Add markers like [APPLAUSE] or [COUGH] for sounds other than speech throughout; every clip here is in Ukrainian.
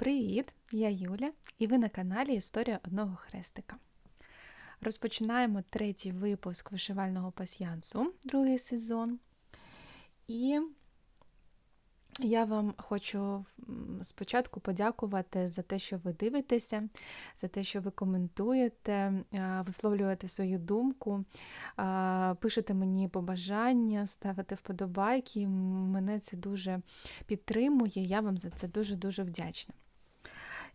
Привіт! Я Юля, і ви на каналі Історія одного хрестика. Розпочинаємо третій випуск вишивального пасьянсу, другий сезон. І я вам хочу спочатку подякувати за те, що ви дивитеся, за те, що ви коментуєте, висловлюєте свою думку, пишете мені побажання, ставите вподобайки. Мене це дуже підтримує, я вам за це дуже-дуже вдячна.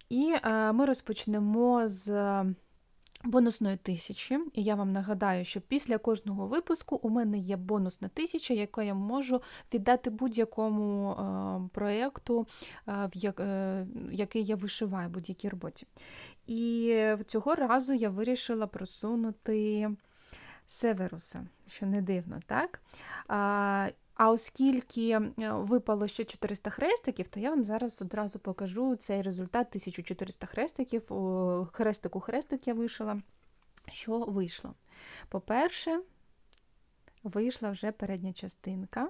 І ми розпочнемо з бонусної тисячі. І я вам нагадаю, що після кожного випуску у мене є бонусна тисяча, яку я можу віддати будь-якому е, проєкту, е, е, який я вишиваю, будь-якій роботі. І цього разу я вирішила просунути Северуса, що не дивно, так? Оскільки випало ще 400 хрестиків, то я вам зараз одразу покажу цей результат 1400 хрестиків. Хрестику хрестик я вишила. Що вийшло? По-перше, вийшла вже передня частинка.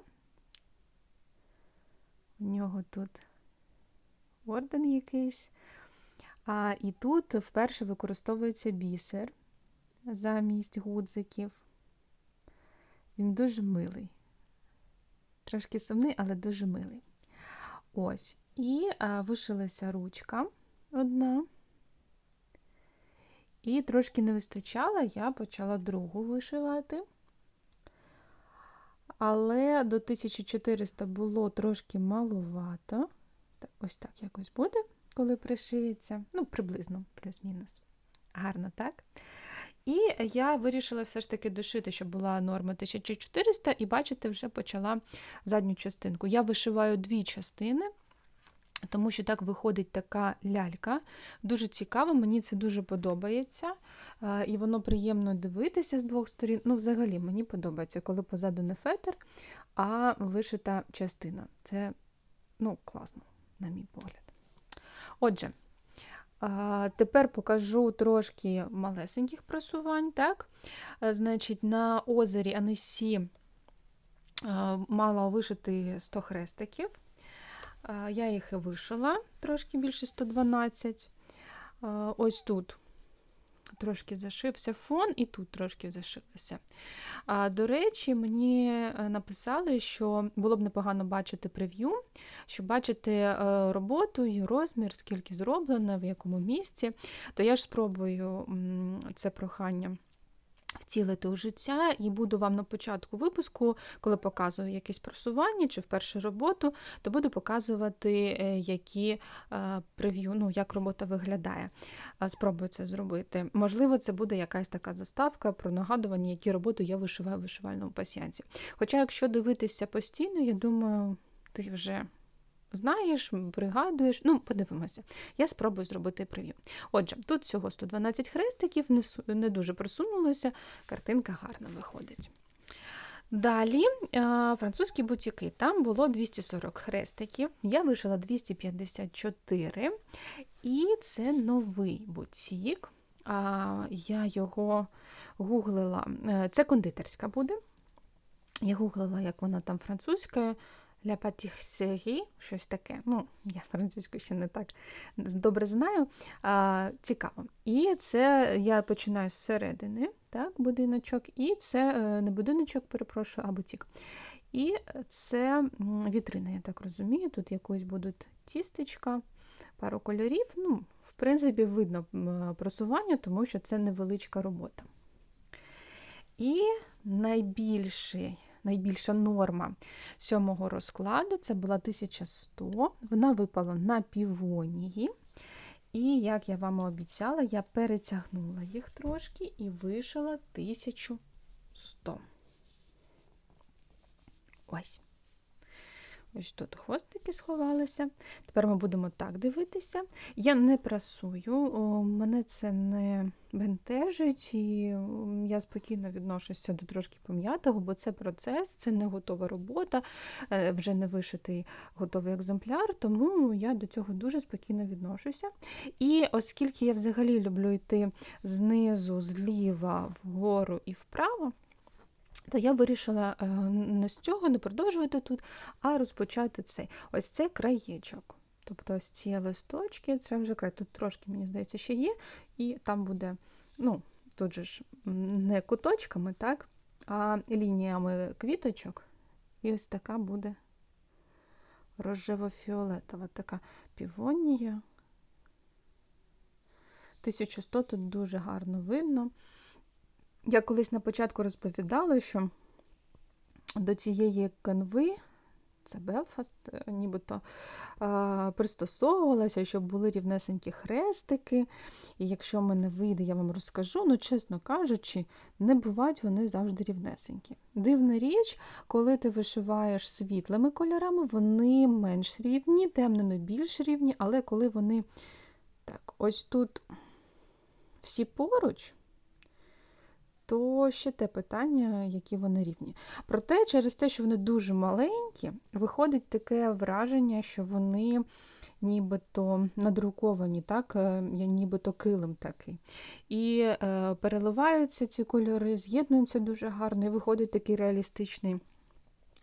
У нього тут орден якийсь. А і тут вперше використовується бісер замість гудзиків. Він дуже милий. Трошки сумний, але дуже милий. Ось. І а, вишилася ручка одна. І трошки не вистачало, я почала другу вишивати. Але до 1400 було трошки маловато. Ось так якось буде, коли пришиється. Ну, приблизно, плюс-мінус. Гарно, так? І я вирішила все ж таки дошити, щоб була норма 1400, і бачите, вже почала задню частинку. Я вишиваю дві частини. Тому що так виходить така лялька. Дуже цікаво, мені це дуже подобається. І воно приємно дивитися з двох сторін. Ну, взагалі, мені подобається, коли позаду не фетр, а вишита частина. Це ну, класно, на мій погляд. Отже, Тепер покажу трошки малесеньких просувань. Так? Е, значить, На озері Анесі е, мала вишити 100 хрестиків. Е, я їх і вишила, трошки більше 112. Ось тут трошки зашився фон, і тут трошки зашилося. А, До речі, мені е, написали, що було б непогано бачити прев'ю, щоб бачити е, роботу її розмір, скільки зроблено, в якому місці. То я ж спробую це прохання втілити у життя, і буду вам на початку випуску, коли показую якесь просування чи вперше роботу, то буду показувати, е, які е, прев'ю, ну, як робота виглядає. Спробую це зробити. Можливо, це буде якась така заставка про нагадування, які роботи я вишиваю в вишивальному пасіянці. Хоча, якщо дивитися постійно, я думаю, ти вже знаєш, пригадуєш. Ну, подивимося. Я спробую зробити прев'ю. Отже, тут всього 112 хрестиків, не дуже просунулося, картинка гарно виходить. Далі французькі бутіки. Там було 240 хрестиків, я вишила 254, і це новий бутік. Я його гуглила, е, це кондитерська буде. Я гуглила, як вона там французькою. Ля патісері, щось таке. Ну, я французьку ще не так добре знаю. А, Цікаво. І це я починаю з середини, так, будиночок, і це е, не будиночок, перепрошую, а бутік. І це вітрина, я так розумію. Тут якось будуть тістечка, пару кольорів. Ну, В принципі, видно просування, тому що це невеличка робота. І найбільший найбільша норма сьомого розкладу це була 1100, вона випала на півонії. І, як я вам обіцяла, я перетягнула їх трошки і вишила 1100. Ось. Ось тут хвостики сховалися. Тепер ми будемо так дивитися. Я не прасую, мене це не бентежить, і я спокійно відношуся до трошки пом'ятого, бо це процес, це не готова робота, е, вже не вишитий готовий екземпляр, тому я до цього дуже спокійно відношуся. І оскільки я взагалі люблю йти знизу, зліва, вгору і вправо то я вирішила е, не з цього не продовжувати тут, а розпочати цей. Ось цей краєчок. Тобто ось ці листочки, це вже край. Тут трошки, мені здається, ще є, і там буде, ну, тут же ж не куточками, так, а лініями квіточок. І ось така буде рожево-фіолетова така півонія. 1100 тут дуже гарно видно. Я колись на початку розповідала, що до цієї канви, це Белфаст, е, нібито пристосовувалася, щоб були рівнесенькі хрестики. І якщо в мене вийде, я вам розкажу, ну, чесно кажучи, не бувають вони завжди рівнесенькі. Дивна річ, коли ти вишиваєш світлими кольорами, вони менш рівні, темними більш рівні, але коли вони так, ось тут всі поруч, то ще те питання, які вони рівні. Проте, через те, що вони дуже маленькі, виходить таке враження, що вони нібито надруковані, так, е, нібито килим такий. І е, переливаються ці кольори, з'єднуються дуже гарно, і виходить такий реалістичний.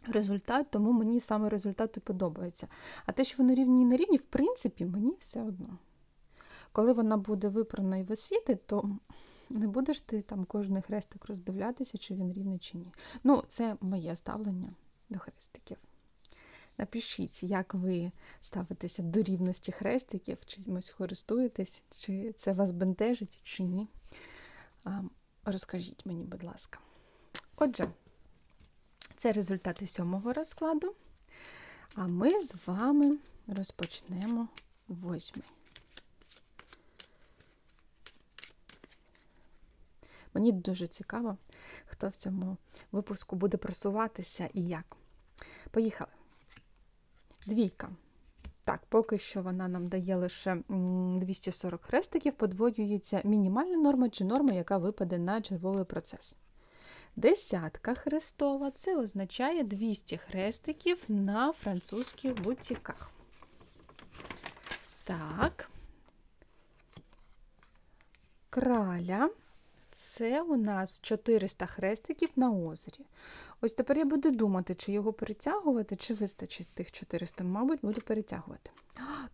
Результат, тому мені саме результат і подобається. А те, що вони рівні і не рівні, в принципі, мені все одно. Коли вона буде випрана і висіти, то не будеш ти там кожний хрестик роздивлятися, чи він рівний, чи ні. Ну, це моє ставлення до хрестиків. Напишіть, як ви ставитеся до рівності хрестиків, чи чимось користуєтесь, чи це вас бентежить, чи ні. Розкажіть мені, будь ласка. Отже, це результати сьомого розкладу. А ми з вами розпочнемо восьмий. Мені дуже цікаво, хто в цьому випуску буде просуватися і як. Поїхали. Двійка. Так, поки що вона нам дає лише 240 хрестиків, подвоюється мінімальна норма чи норма, яка випаде на червовий процес. Десятка хрестова це означає 200 хрестиків на французьких бутіках. Так, краля це у нас 400 хрестиків на озері. Ось тепер я буду думати, чи його перетягувати, чи вистачить тих 400, мабуть, буду перетягувати.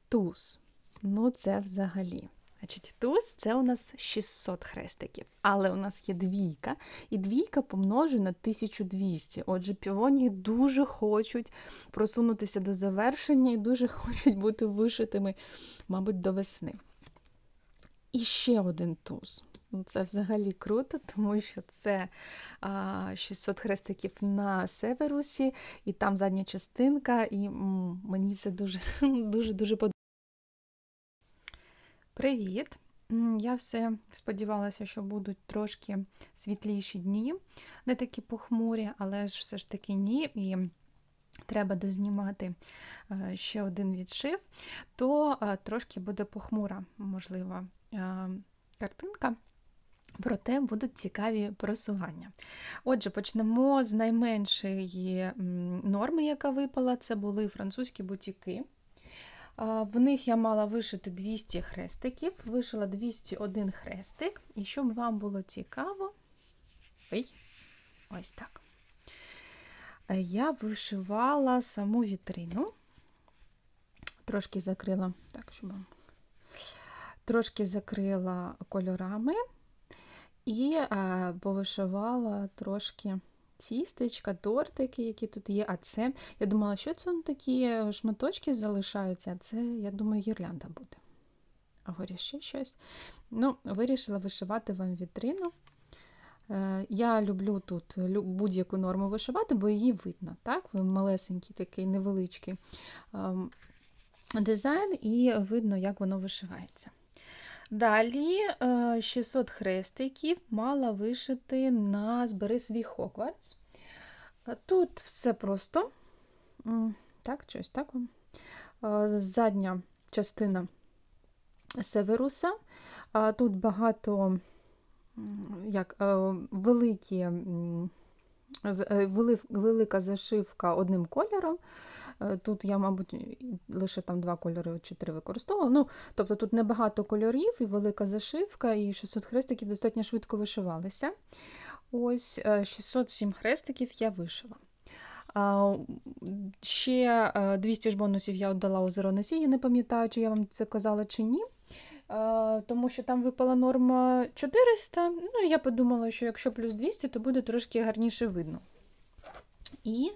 Туз. Ну, це взагалі. Значить, Туз це у нас 600 хрестиків, але у нас є двійка, і двійка помножена на 1200. Отже, півонії дуже хочуть просунутися до завершення і дуже [LAUGHS] хочуть бути вишитими, мабуть, до весни. І ще один туз. Ну, це взагалі круто, [LAUGHS] тому що це 600 хрестиків на Северусі, і там задня частинка, і мені це дуже-дуже [LAUGHS] подобається. Привіт! Я все сподівалася, що будуть трошки світліші дні, не такі похмурі, але ж все ж таки ні. І треба дознімати е, ще один відшив, то е, трошки буде похмура, можливо, е, картинка. Проте будуть цікаві просування. Отже, почнемо з найменшої норми, яка випала, це були французькі бутіки. В них я мала вишити 200 хрестиків, вишила 201 хрестик. І щоб вам було цікаво, ой, ось так. Я вишивала саму вітрину, трошки закрила, так, щоб трошки закрила кольорами. І а, повишивала трошки тістечка, тортики, які тут є. А це, я думала, що це такі шматочки залишаються, а це, я думаю, гірлянда буде. А горі ще щось. Ну, Вирішила вишивати вам вітрину. Е, я люблю тут будь-яку норму вишивати, бо її видно. так? Малесенький такий невеличкий ем, дизайн, і видно, як воно вишивається. Далі 600 е, хрестиків мала вишити на збери свій Хогвартс. Е, тут все просто, так, щось так. Е, задня частина Северуса. Тут багато як, великі, велика зашивка одним кольором. Е, тут я, мабуть, лише там два кольори чи три використовувала. Ну, Тобто тут небагато кольорів і велика зашивка, і 600 хрестиків достатньо швидко вишивалися. Ось 607 е, хрестиків я вишила. Ще 200 ж бонусів я віддала озеро Несі, я не пам'ятаю, чи я вам це казала чи ні. А, тому що там випала норма 400. Ну, я подумала, що якщо плюс 200, то буде трошки гарніше видно. І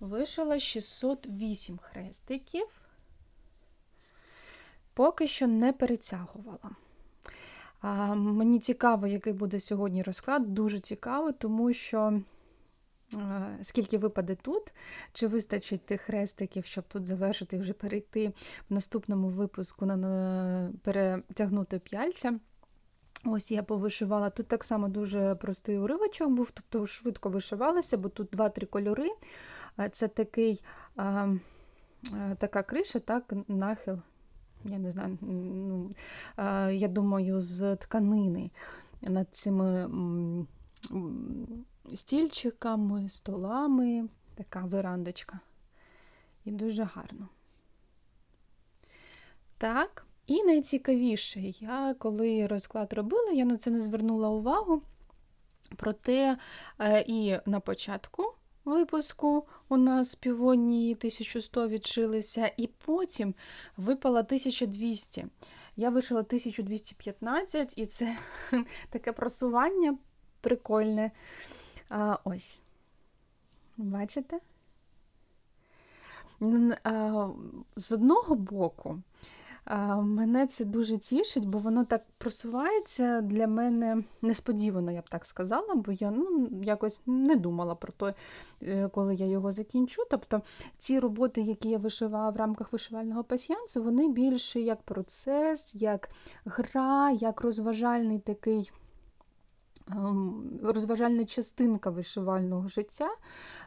вишила 608 хрестиків. Поки що не перетягувала. Мені цікаво, який буде сьогодні розклад. Дуже цікаво, тому що скільки випаде тут, чи вистачить тих хрестиків, щоб тут завершити і вже перейти в наступному випуску на, перетягнути п'яльця. Ось я повишивала. Тут так само дуже простий уривочок був, тобто швидко вишивалася, бо тут два-три кольори. Це такий, а, така криша, так, нахил я не знаю, ну, я думаю, з тканини над цими стільчиками, столами, така верандочка. І дуже гарно. Так, і найцікавіше, я коли розклад робила, я на це не звернула увагу. Проте е, і на початку випуску у нас півонії 1100 відшилися, і потім випала 1200. Я вишила 1215, і це [LAUGHS] таке просування прикольне. А, Ось. Бачите? З одного боку, Мене це дуже тішить, бо воно так просувається для мене несподівано, я б так сказала, бо я ну, якось не думала про те, коли я його закінчу. Тобто ці роботи, які я вишивала в рамках вишивального пасіянсу, вони більше як процес, як гра, як розважальний такий. Ем, розважальна частинка вишивального життя,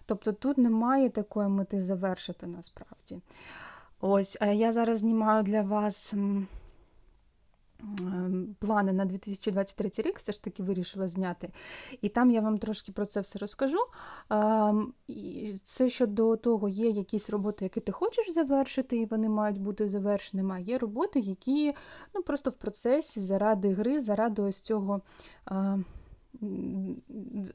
тобто тут немає такої мети завершити насправді. Ось, я зараз знімаю для вас плани на 2023 рік, все ж таки вирішила зняти. І там я вам трошки про це все розкажу. Це щодо того, є якісь роботи, які ти хочеш завершити, і вони мають бути завершеними, а є роботи, які ну, просто в процесі заради гри, заради ось цього.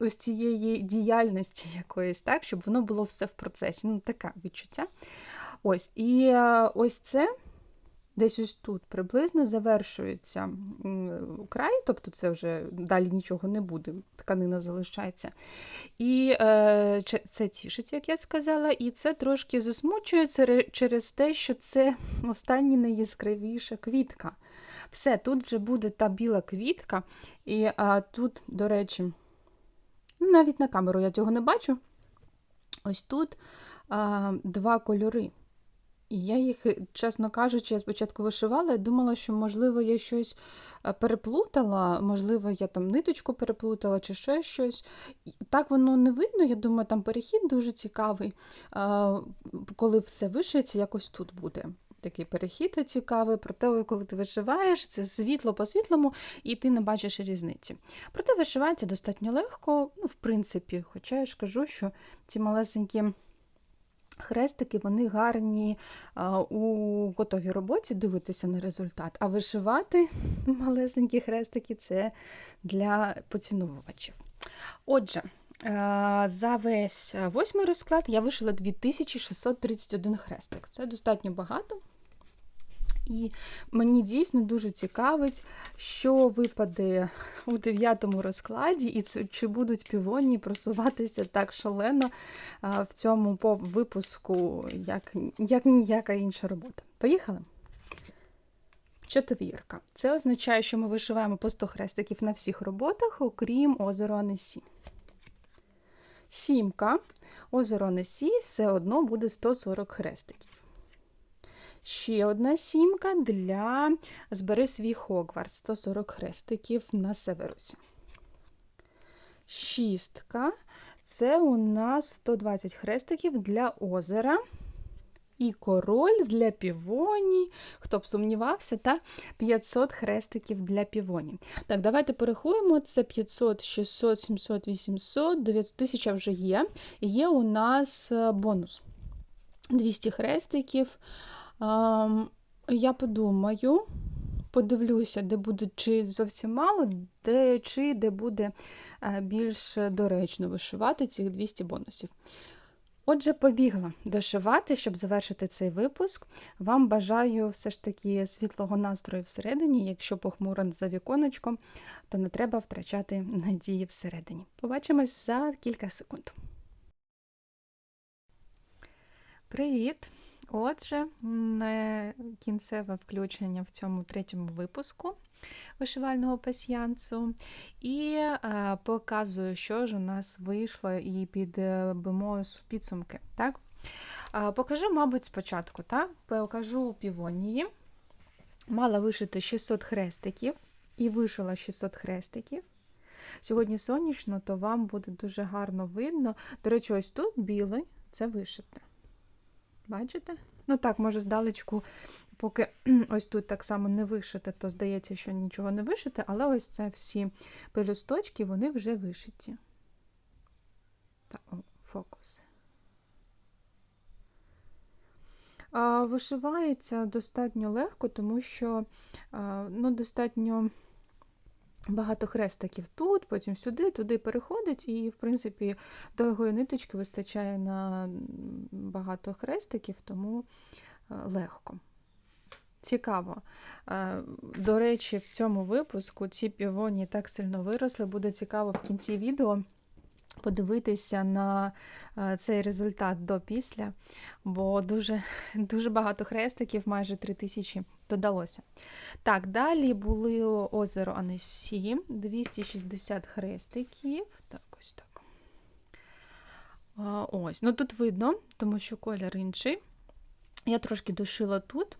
Ось цієї діяльності якоїсь, так, щоб воно було все в процесі. Ну, таке відчуття. Ось, І е, ось це десь ось тут приблизно завершується край, тобто це вже далі нічого не буде, тканина залишається. І е, це тішить, як я сказала, і це трошки засмучується через те, що це остання найяскравіша квітка. Все, тут вже буде та біла квітка, і а, тут, до речі, ну, навіть на камеру я цього не бачу. Ось тут а, два кольори. І я їх, чесно кажучи, я спочатку вишивала і думала, що, можливо, я щось е, переплутала, можливо, я там ниточку переплутала чи ще щось. Так воно не видно. Я думаю, там перехід дуже цікавий. Коли все вишиється, якось тут буде. Такий перехід цікавий, проте, коли ти вишиваєш, це світло по світлому, і ти не бачиш різниці. Проте вишивається достатньо легко, ну, в принципі, хоча я ж кажу, що ці малесенькі. Хрестики вони гарні а, у готовій роботі дивитися на результат, а вишивати малесенькі хрестики це для поцінувачів. Отже, за весь восьмий розклад я вишила 2631 хрестик. Це достатньо багато. І мені дійсно дуже цікавить, що випаде у дев'ятому розкладі, і чи будуть півонії просуватися так шалено в цьому випуску, як, як ніяка інша робота. Поїхали? Четвірка. Це означає, що ми вишиваємо по 100 хрестиків на всіх роботах, окрім озеро Анесі. Сімка. Озеро Несі все одно буде 140 хрестиків. Ще одна сімка для збери свій Хогвартс 140 хрестиків на Северусі. Шістка це у нас 120 хрестиків для озера. І король для півоні. Хто б сумнівався, та 500 хрестиків для півоні. Так, давайте порахуємо. Це 500, 600, 700, 800, 900 тисяча вже є. Є у нас е, бонус. 200 хрестиків. Я подумаю, подивлюся, де буде чи зовсім мало, де, чи де буде е, більш доречно вишивати цих 200 бонусів. Отже, побігла дошивати, щоб завершити цей випуск. Вам бажаю все ж таки світлого настрою всередині. Якщо похмуро за віконечком, то не треба втрачати надії всередині. Побачимось за кілька секунд. Привіт! Отже, кінцеве включення в цьому третьому випуску вишивального пасьянсу. І е, показую, що ж у нас вийшло, і підбимо підсумки. Так? Е, покажу, мабуть, спочатку. так? Покажу півонії. Мала вишити 600 хрестиків і вишила 600 хрестиків. Сьогодні сонячно, то вам буде дуже гарно видно. До речі, ось тут білий це вишите. Бачите? Ну так, може, здалечку, поки [CLEARS THROAT] ось тут так само не вишите, то здається, що нічого не вишите, але ось це всі пелюсточки, вони вже вишиті. Так, о, фокус. А, Вишивається достатньо легко, тому що ну, достатньо. Багато хрестиків тут, потім сюди, туди переходить, і, в принципі, довгої ниточки вистачає на багато хрестиків, тому е, легко. Цікаво. Е, до речі, в цьому випуску ці півоні так сильно виросли, буде цікаво в кінці відео подивитися на е, цей результат до після, бо дуже дуже багато хрестиків, майже 3000 додалося. Так, далі були озеро Анесі, 260 хрестиків. Так, ось так. Ось, ну тут видно, тому що колір інший. Я трошки дошила тут.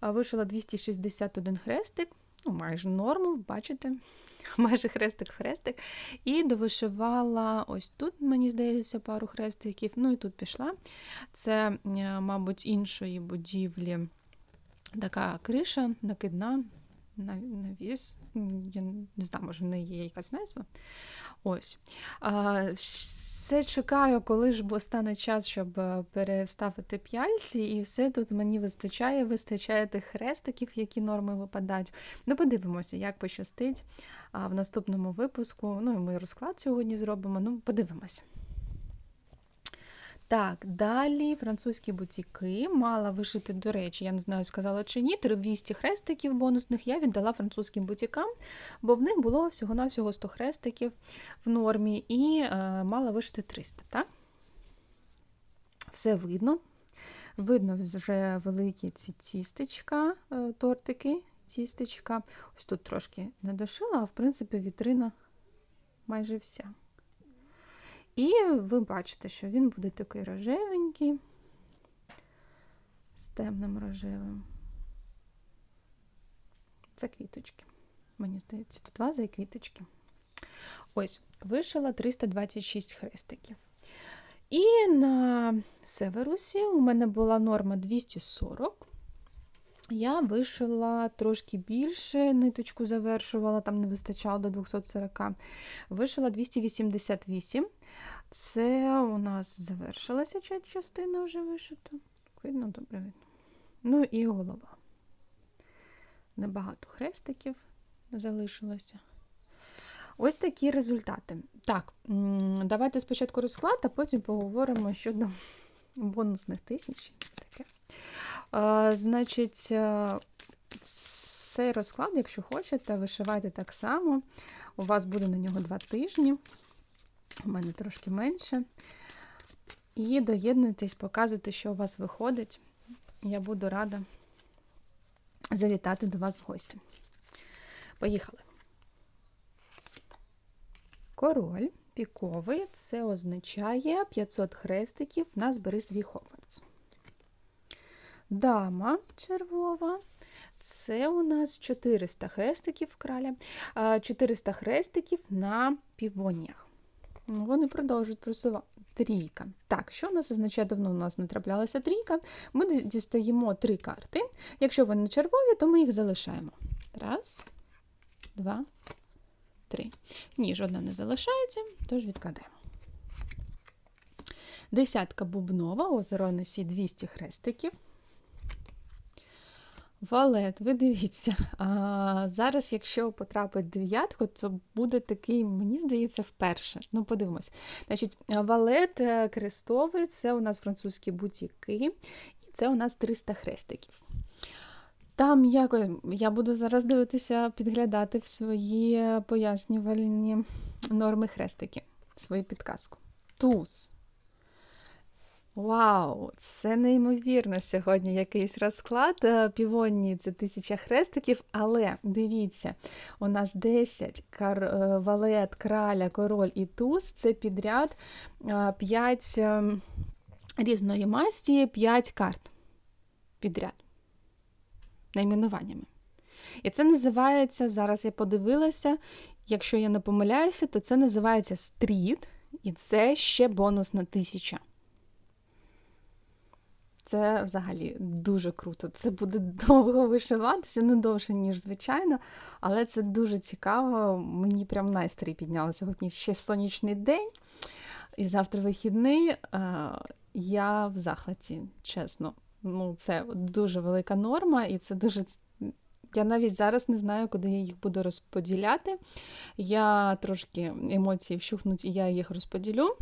Вишила 261 хрестик, ну, майже норму, бачите, [LAUGHS] майже хрестик-хрестик. І довишивала ось тут, мені здається, пару хрестиків. Ну і тут пішла. Це, мабуть, іншої будівлі така криша накидна, навіс. Я не знаю, може, в неї є якась назва. Ось. А, Все чекаю, коли ж стане час, щоб е, переставити п'яльці, і все тут мені вистачає, вистачає тих хрестиків, які норми випадають. Ну, подивимося, як пощастить а в наступному випуску. Ну, і ми розклад сьогодні зробимо. Ну, подивимося. Так, далі французькі бутіки. Мала вишити, до речі, я не знаю, сказала чи ні, 200 хрестиків бонусних я віддала французьким бутікам, бо в них було всього-навсього 100 хрестиків в нормі, і е, мала вишити 300. так? Все видно. Видно вже великі ці тістечка, е, тортики, тістечка. Ось тут трошки не дошила, а в принципі вітрина майже вся. І ви бачите, що він буде такий рожевенький, з темним рожевим. Це квіточки. Мені здається, тут ваза і квіточки. Ось, вишила 326 хрестиків. І на Северусі у мене була норма 240. Я вишила трошки більше, ниточку завершувала, там не вистачало до 240. Вишила 288. Це у нас завершилася частина вже вишита. Видно, добре видно. Ну і голова. Небагато хрестиків залишилося. Ось такі результати. Так, давайте спочатку розклад, а потім поговоримо щодо бонусних тисяч. Таке. Значить, цей розклад, якщо хочете, вишивайте так само. У вас буде на нього два тижні у мене трошки менше. І доєднуйтесь, показуйте, що у вас виходить. Я буду рада завітати до вас в гості. Поїхали. Король піковий це означає 500 хрестиків на збери свій Хогвартс. Дама червова це у нас 400 хрестиків краля, 400 хрестиків на півонях. Ну, вони продовжують просувати. Трійка. Так, що у нас означає, давно у нас не траплялася трійка. Ми дістаємо три карти. Якщо вони червові, то ми їх залишаємо. Раз, два, три. Ні, жодна не залишається, тож відкладаємо. Десятка бубнова, озеро несі 200 хрестиків. Валет, ви дивіться. А, зараз, якщо потрапить дев'ятку, то буде такий, мені здається, вперше. Ну, подивимось. Значить, валет е, крестовий це у нас французькі бутіки, і це у нас 300 хрестиків. Там якось я буду зараз дивитися, підглядати в свої пояснювальні норми хрестики, свою підказку. Туз. Вау, це неймовірно сьогодні якийсь розклад. Е, Півонні це тисяча хрестиків, але дивіться, у нас 10 кар... е, валет, краля, король і туз це підряд 5 різної масті, 5 карт підряд найменуваннями. І це називається, зараз я подивилася, якщо я не помиляюся, то це називається стріт, і це ще бонусна тисяча. Це взагалі дуже круто. Це буде довго вишиватися, не довше, ніж звичайно, але це дуже цікаво. Мені прям найстрій підняли сьогодні ще сонячний день, і завтра вихідний. Я в захваті, чесно. Ну, Це дуже велика норма, і це дуже. Я навіть зараз не знаю, куди я їх буду розподіляти. Я трошки емоції вщухнуть, і я їх розподілю.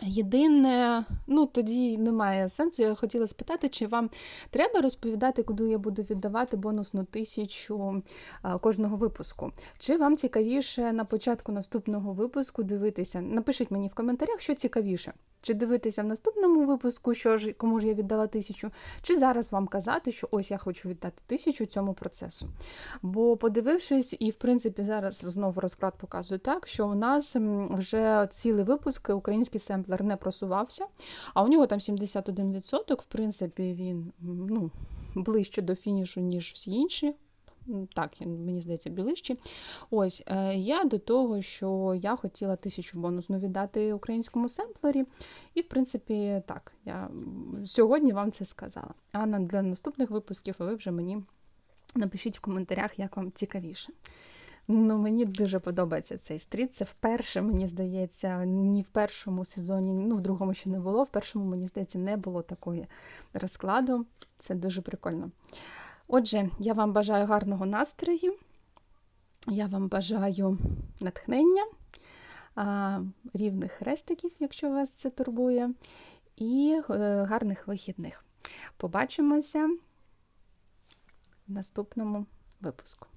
Єдине, ну тоді немає сенсу. Я хотіла спитати, чи вам треба розповідати, куди я буду віддавати бонусну тисячу кожного випуску. Чи вам цікавіше на початку наступного випуску дивитися? Напишіть мені в коментарях, що цікавіше. Чи дивитися в наступному випуску, що ж кому ж я віддала тисячу, чи зараз вам казати, що ось я хочу віддати тисячу цьому процесу. Бо, подивившись, і в принципі зараз знову розклад показує так, що у нас вже цілий випуск український семплер не просувався, а у нього там 71%, в принципі, він ну, ближче до фінішу, ніж всі інші так, мені здається, білищі. Ось е, я до того, що я хотіла тисячу бонусну віддати українському семплері. І, в принципі, так, я сьогодні вам це сказала. А для наступних випусків ви вже мені напишіть в коментарях, як вам цікавіше. Ну, Мені дуже подобається цей стріт. Це вперше, мені здається, ні в першому сезоні, ну в другому ще не було. В першому, мені здається, не було такої розкладу. Це дуже прикольно. Отже, я вам бажаю гарного настрою, я вам бажаю натхнення, рівних хрестиків, якщо вас це турбує, і е, гарних вихідних. Побачимося в наступному випуску.